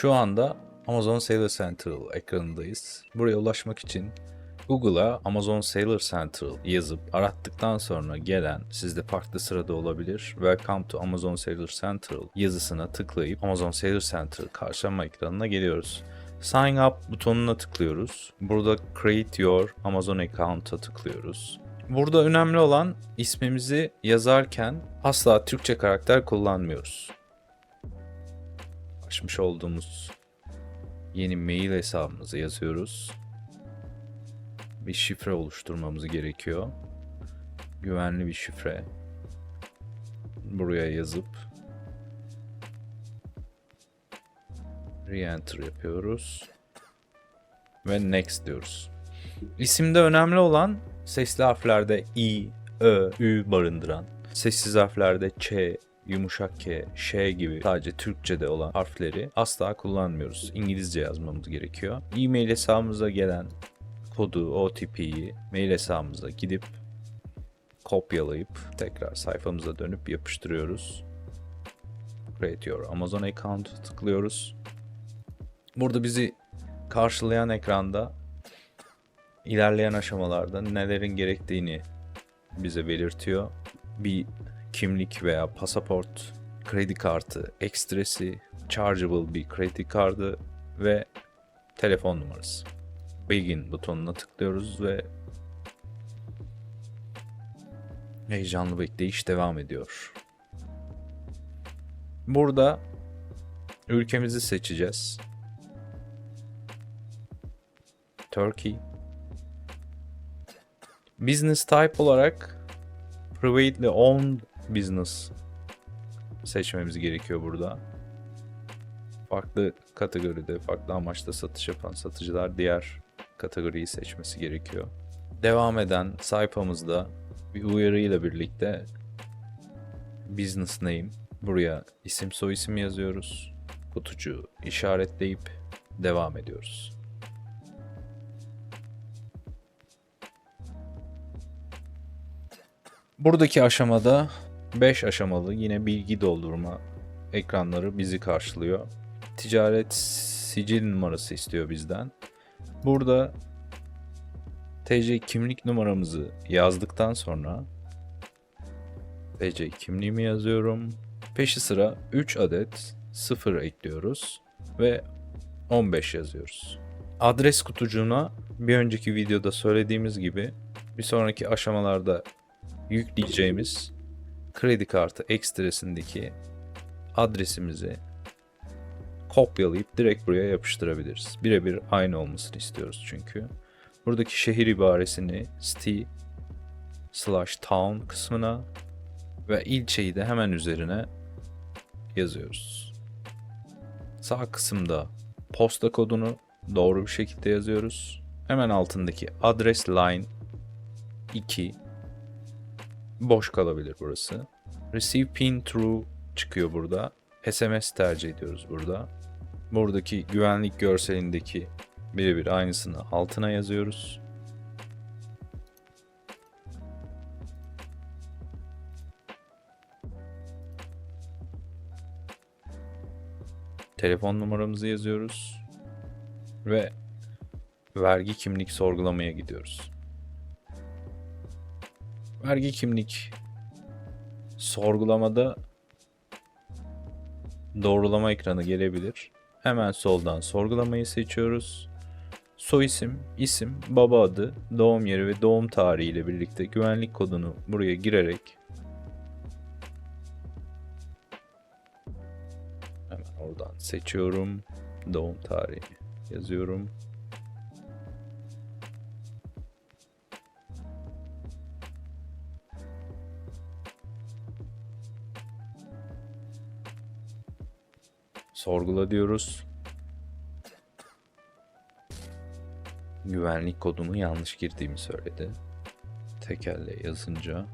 Şu anda Amazon Seller Central ekranındayız. Buraya ulaşmak için Google'a Amazon Seller Central yazıp arattıktan sonra gelen sizde farklı sırada olabilir. Welcome to Amazon Seller Central yazısına tıklayıp Amazon Seller Central karşılama ekranına geliyoruz. Sign up butonuna tıklıyoruz. Burada Create Your Amazon Account'a tıklıyoruz. Burada önemli olan ismimizi yazarken asla Türkçe karakter kullanmıyoruz. Açmış olduğumuz yeni mail hesabımızı yazıyoruz. Bir şifre oluşturmamız gerekiyor. Güvenli bir şifre. Buraya yazıp re-enter yapıyoruz. Ve next diyoruz. İsimde önemli olan sesli harflerde i, ö, ü barındıran, sessiz harflerde ç, yumuşak k, ş gibi sadece Türkçe'de olan harfleri asla kullanmıyoruz. İngilizce yazmamız gerekiyor. E-mail hesabımıza gelen kodu, OTP'yi mail hesabımıza gidip kopyalayıp tekrar sayfamıza dönüp yapıştırıyoruz. Create your Amazon account tıklıyoruz. Burada bizi karşılayan ekranda ilerleyen aşamalarda nelerin gerektiğini bize belirtiyor. Bir kimlik veya pasaport, kredi kartı, ekstresi, chargeable bir kredi kartı ve telefon numarası. Begin butonuna tıklıyoruz ve heyecanlı bekleyiş devam ediyor. Burada ülkemizi seçeceğiz. Turkey. Business type olarak privately owned business seçmemiz gerekiyor burada. Farklı kategoride, farklı amaçla satış yapan satıcılar diğer kategoriyi seçmesi gerekiyor. Devam eden sayfamızda bir uyarı ile birlikte business name buraya isim soyisim yazıyoruz. Kutucuğu işaretleyip devam ediyoruz. Buradaki aşamada 5 aşamalı yine bilgi doldurma ekranları bizi karşılıyor. Ticaret sicil numarası istiyor bizden. Burada TC kimlik numaramızı yazdıktan sonra TC kimliğimi yazıyorum. Peşi sıra 3 adet 0 ekliyoruz ve 15 yazıyoruz. Adres kutucuğuna bir önceki videoda söylediğimiz gibi bir sonraki aşamalarda yükleyeceğimiz kredi kartı ekstresindeki adresimizi kopyalayıp direkt buraya yapıştırabiliriz. Birebir aynı olmasını istiyoruz çünkü. Buradaki şehir ibaresini city slash town kısmına ve ilçeyi de hemen üzerine yazıyoruz. Sağ kısımda posta kodunu doğru bir şekilde yazıyoruz. Hemen altındaki adres line 2 boş kalabilir burası. Receive pin through çıkıyor burada. SMS tercih ediyoruz burada. Buradaki güvenlik görselindeki birebir aynısını altına yazıyoruz. Telefon numaramızı yazıyoruz ve vergi kimlik sorgulamaya gidiyoruz. Vergi kimlik sorgulamada doğrulama ekranı gelebilir. Hemen soldan sorgulamayı seçiyoruz. Soy isim, isim, baba adı, doğum yeri ve doğum tarihi ile birlikte güvenlik kodunu buraya girerek hemen oradan seçiyorum. Doğum tarihi yazıyorum. Sorgula diyoruz. Güvenlik kodunu yanlış girdiğimi söyledi. Tekelle yazınca.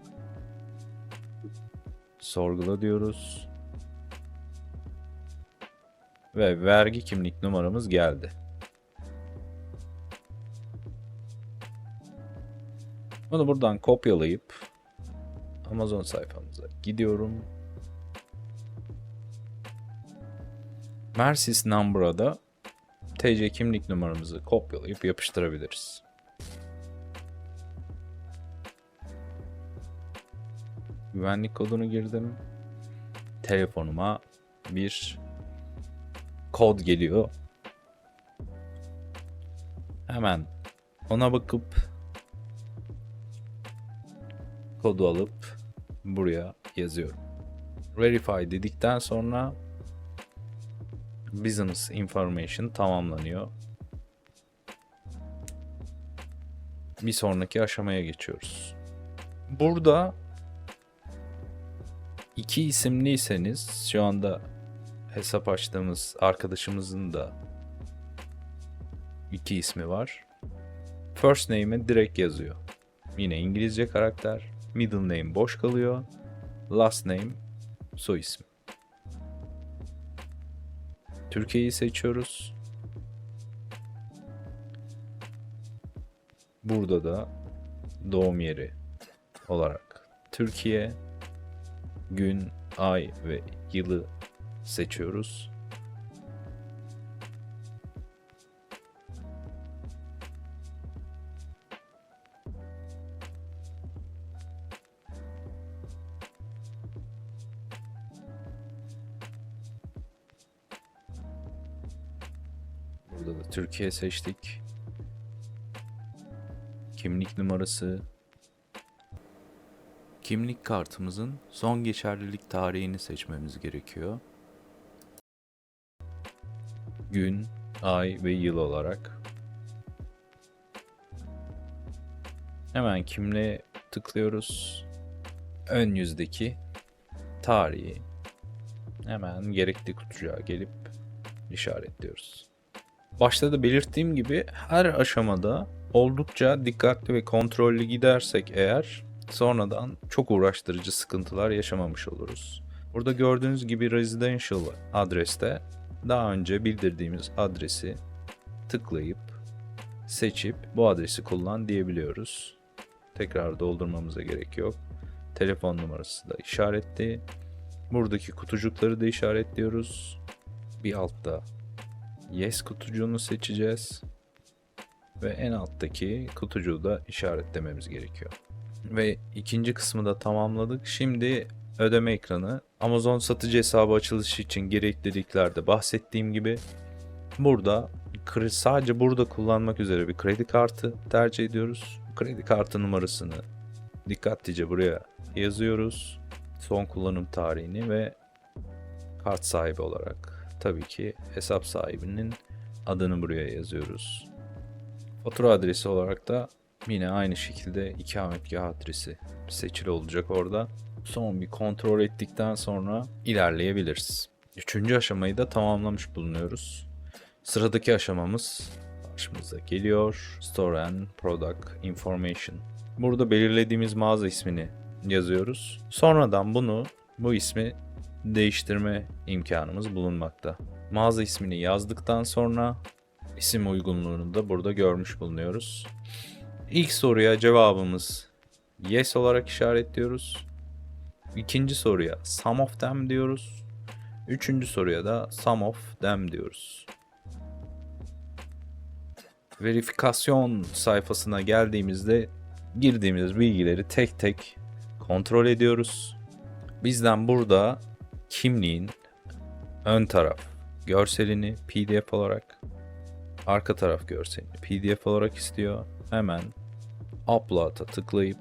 Sorgula diyoruz. Ve vergi kimlik numaramız geldi. Bunu buradan kopyalayıp Amazon sayfamıza gidiyorum. Mersis Number'a da TC kimlik numaramızı kopyalayıp yapıştırabiliriz. Güvenlik kodunu girdim. Telefonuma bir kod geliyor. Hemen ona bakıp kodu alıp buraya yazıyorum. Verify dedikten sonra business information tamamlanıyor. Bir sonraki aşamaya geçiyoruz. Burada iki isimliyseniz şu anda hesap açtığımız arkadaşımızın da iki ismi var. First name'e direkt yazıyor. Yine İngilizce karakter. Middle name boş kalıyor. Last name soy isim. Türkiye'yi seçiyoruz. Burada da doğum yeri olarak Türkiye, gün, ay ve yılı seçiyoruz. Türkiye seçtik. Kimlik numarası. Kimlik kartımızın son geçerlilik tarihini seçmemiz gerekiyor. Gün, ay ve yıl olarak. Hemen kimliğe tıklıyoruz. Ön yüzdeki tarihi hemen gerekli kutucuğa gelip işaretliyoruz. Başta da belirttiğim gibi her aşamada oldukça dikkatli ve kontrollü gidersek eğer sonradan çok uğraştırıcı sıkıntılar yaşamamış oluruz. Burada gördüğünüz gibi residential adreste daha önce bildirdiğimiz adresi tıklayıp seçip bu adresi kullan diyebiliyoruz. Tekrar doldurmamıza gerek yok. Telefon numarası da işaretli. Buradaki kutucukları da işaretliyoruz. Bir altta Yes kutucuğunu seçeceğiz. Ve en alttaki kutucuğu da işaretlememiz gerekiyor. Ve ikinci kısmı da tamamladık. Şimdi ödeme ekranı. Amazon satıcı hesabı açılışı için gerekliliklerde bahsettiğim gibi burada sadece burada kullanmak üzere bir kredi kartı tercih ediyoruz. Kredi kartı numarasını dikkatlice buraya yazıyoruz. Son kullanım tarihini ve kart sahibi olarak tabii ki hesap sahibinin adını buraya yazıyoruz. Fatura adresi olarak da yine aynı şekilde ikametgah adresi seçili olacak orada. Son bir kontrol ettikten sonra ilerleyebiliriz. Üçüncü aşamayı da tamamlamış bulunuyoruz. Sıradaki aşamamız karşımıza geliyor. Store and Product Information. Burada belirlediğimiz mağaza ismini yazıyoruz. Sonradan bunu bu ismi değiştirme imkanımız bulunmakta. Mağaza ismini yazdıktan sonra isim uygunluğunu da burada görmüş bulunuyoruz. İlk soruya cevabımız yes olarak işaretliyoruz. İkinci soruya some of them diyoruz. Üçüncü soruya da some of them diyoruz. Verifikasyon sayfasına geldiğimizde girdiğimiz bilgileri tek tek kontrol ediyoruz. Bizden burada kimliğin ön taraf görselini PDF olarak, arka taraf görselini PDF olarak istiyor. Hemen Upload'a tıklayıp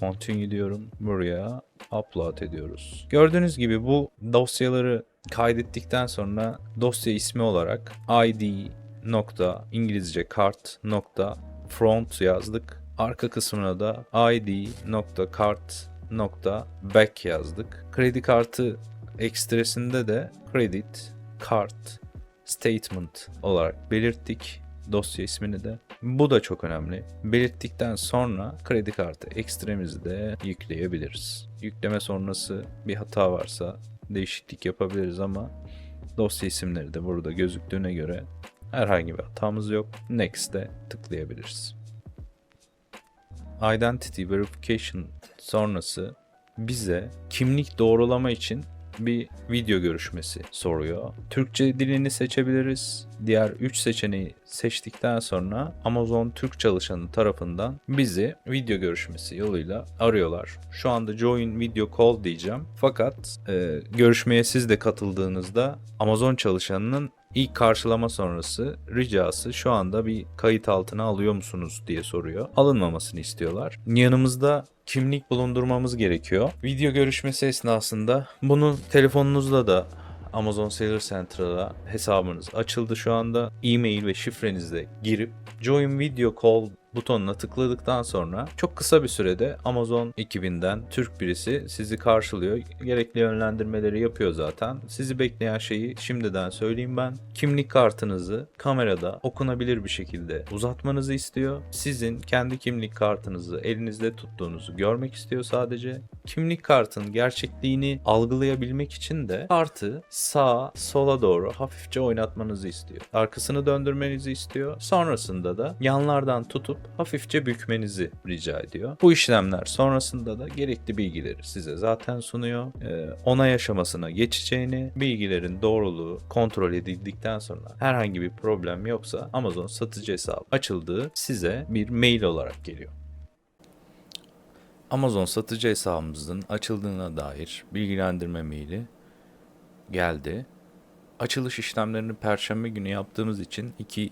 Continue diyorum. Buraya upload ediyoruz. Gördüğünüz gibi bu dosyaları kaydettikten sonra dosya ismi olarak id nokta İngilizce kart nokta front yazdık. Arka kısmına da id nokta kart nokta back yazdık. Kredi kartı ekstresinde de credit kart statement olarak belirttik dosya ismini de. Bu da çok önemli. Belirttikten sonra kredi kartı ekstremizi de yükleyebiliriz. Yükleme sonrası bir hata varsa değişiklik yapabiliriz ama dosya isimleri de burada gözüktüğüne göre herhangi bir hatamız yok. Next'e tıklayabiliriz. Identity Verification sonrası bize kimlik doğrulama için bir video görüşmesi soruyor. Türkçe dilini seçebiliriz. Diğer 3 seçeneği seçtikten sonra Amazon Türk çalışanı tarafından bizi video görüşmesi yoluyla arıyorlar. Şu anda join video call diyeceğim. Fakat e, görüşmeye siz de katıldığınızda Amazon çalışanının İlk karşılama sonrası ricası şu anda bir kayıt altına alıyor musunuz diye soruyor. Alınmamasını istiyorlar. Yanımızda kimlik bulundurmamız gerekiyor. Video görüşmesi esnasında bunu telefonunuzla da Amazon Seller Central'a hesabınız açıldı şu anda. E-mail ve şifrenizle girip Join Video Call butonuna tıkladıktan sonra çok kısa bir sürede Amazon ekibinden Türk birisi sizi karşılıyor. Gerekli yönlendirmeleri yapıyor zaten. Sizi bekleyen şeyi şimdiden söyleyeyim ben. Kimlik kartınızı kamerada okunabilir bir şekilde uzatmanızı istiyor. Sizin kendi kimlik kartınızı elinizde tuttuğunuzu görmek istiyor sadece. Kimlik kartın gerçekliğini algılayabilmek için de kartı sağa sola doğru hafifçe oynatmanızı istiyor. Arkasını döndürmenizi istiyor. Sonrasında da yanlardan tutup hafifçe bükmenizi rica ediyor. Bu işlemler sonrasında da gerekli bilgileri size zaten sunuyor. Ee, onay aşamasına geçeceğini, bilgilerin doğruluğu kontrol edildikten sonra herhangi bir problem yoksa Amazon satıcı hesabı açıldığı size bir mail olarak geliyor. Amazon satıcı hesabımızın açıldığına dair bilgilendirme maili geldi. Açılış işlemlerini perşembe günü yaptığımız için 2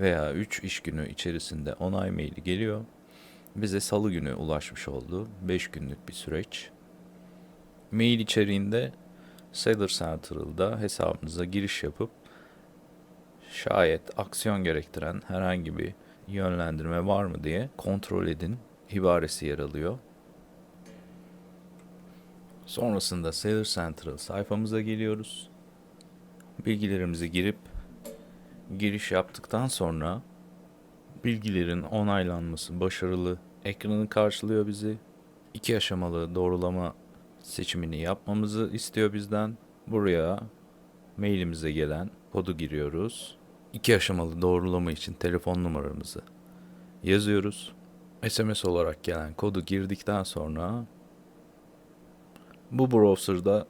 veya 3 iş günü içerisinde onay maili geliyor. Bize salı günü ulaşmış oldu. 5 günlük bir süreç. Mail içeriğinde Seller Central'da hesabınıza giriş yapıp şayet aksiyon gerektiren herhangi bir yönlendirme var mı diye kontrol edin ibaresi yer alıyor. Sonrasında Seller Central sayfamıza geliyoruz. Bilgilerimizi girip giriş yaptıktan sonra bilgilerin onaylanması başarılı ekranı karşılıyor bizi. İki aşamalı doğrulama seçimini yapmamızı istiyor bizden. Buraya mailimize gelen kodu giriyoruz. İki aşamalı doğrulama için telefon numaramızı yazıyoruz. SMS olarak gelen kodu girdikten sonra bu browser'da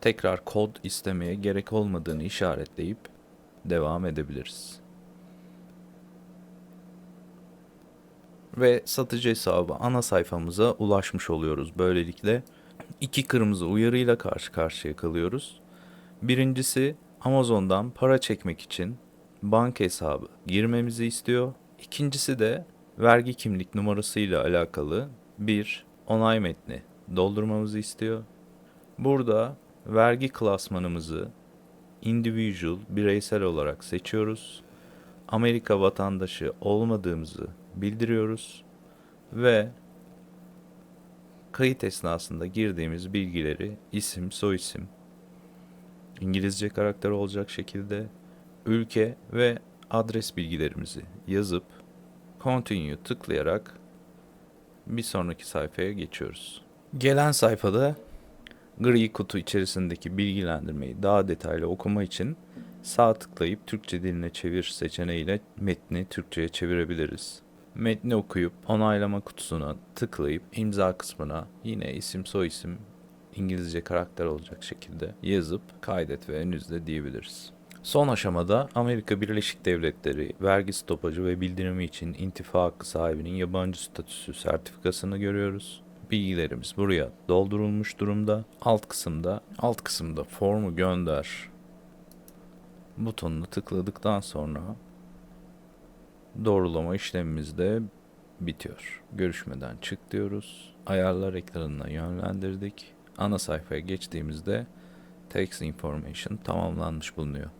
tekrar kod istemeye gerek olmadığını işaretleyip devam edebiliriz. Ve satıcı hesabı ana sayfamıza ulaşmış oluyoruz. Böylelikle iki kırmızı uyarıyla karşı karşıya kalıyoruz. Birincisi Amazon'dan para çekmek için banka hesabı girmemizi istiyor. İkincisi de vergi kimlik numarasıyla alakalı bir onay metni doldurmamızı istiyor. Burada vergi klasmanımızı individual, bireysel olarak seçiyoruz. Amerika vatandaşı olmadığımızı bildiriyoruz ve kayıt esnasında girdiğimiz bilgileri isim, soyisim, İngilizce karakter olacak şekilde ülke ve adres bilgilerimizi yazıp continue tıklayarak bir sonraki sayfaya geçiyoruz. Gelen sayfada gri kutu içerisindeki bilgilendirmeyi daha detaylı okuma için sağ tıklayıp Türkçe diline çevir seçeneğiyle metni Türkçe'ye çevirebiliriz. Metni okuyup onaylama kutusuna tıklayıp imza kısmına yine isim soyisim İngilizce karakter olacak şekilde yazıp kaydet ve önünüzde diyebiliriz. Son aşamada Amerika Birleşik Devletleri vergi stopajı ve bildirimi için intifa hakkı sahibinin yabancı statüsü sertifikasını görüyoruz. Bilgilerimiz buraya doldurulmuş durumda. Alt kısımda alt kısımda formu gönder butonunu tıkladıktan sonra doğrulama işlemimiz de bitiyor. Görüşmeden çık diyoruz. Ayarlar ekranına yönlendirdik. Ana sayfaya geçtiğimizde text information tamamlanmış bulunuyor.